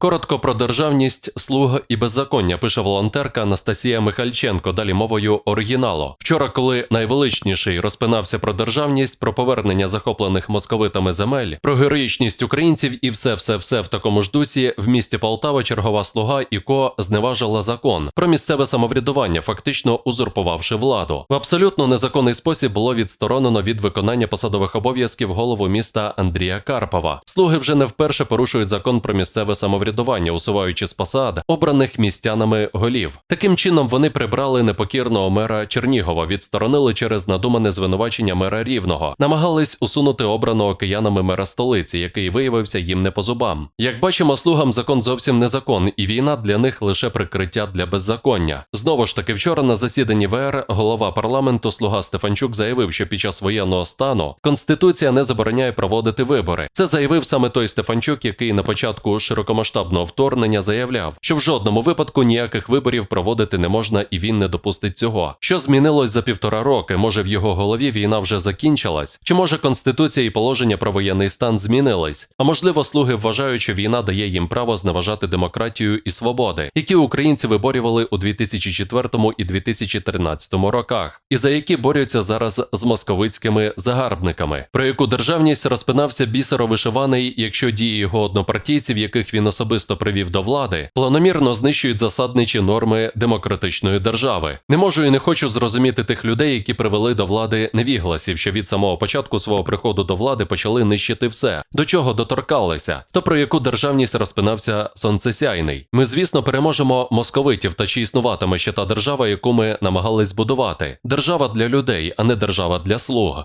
Коротко про державність, слуг і беззаконня пише волонтерка Анастасія Михальченко. Далі мовою оригіналу. Вчора, коли найвеличніший розпинався про державність, про повернення захоплених московитами земель, про героїчність українців і все, все, все в такому ж дусі, в місті Полтава чергова слуга ІКО зневажила закон про місцеве самоврядування, фактично узурпувавши владу. В абсолютно незаконний спосіб було відсторонено від виконання посадових обов'язків голову міста Андрія Карпова. Слуги вже не вперше порушують закон про місцеве самоврядування, усуваючи з посад обраних містянами голів. Таким чином вони прибрали непокірного мера Чернігова, відсторонили через надумане звинувачення мера Рівного, намагались усунути обраного киянами мера столиці, який виявився їм не по зубам. Як бачимо, слугам закон зовсім не закон, і війна для них лише прикриття для беззаконня. Знову ж таки, вчора на засіданні ВР голова парламенту слуга Стефанчук заявив, що під час воєнного стану конституція не забороняє проводити вибори. Це заявив саме той Стефанчук, який на початку широкомасштабного вторгнення заявляв, що в жодному випадку ніяких виборів проводити не можна, і він не допустить цього. Що змінилось за півтора роки? Може в його голові війна вже закінчилась? Чи може конституція і положення про воєнний стан змінились? А можливо, слуги вважають, що війна дає їм право зневажати демократію і свободи, які українці виборювали у 2004 і 2013 роках, і за які борються зараз з московицькими загарбниками, про яку державність розпинався бісеровишиваний, якщо дії його однопартійців, яких він особисто привів до влади, планомірно знищують засадничі норми демократичної держави. Не можу і не хочу зрозуміти тих людей, які привели до влади невігласів, що від самого початку свого приходу до влади почали нищити все, до чого доторкалися, то про яку державність розпинався сонцесяйний. Ми, звісно, переможемо московитів та чи існуватиме ще та держава, яку ми намагались збудувати. Держава для людей, а не держава для слуг.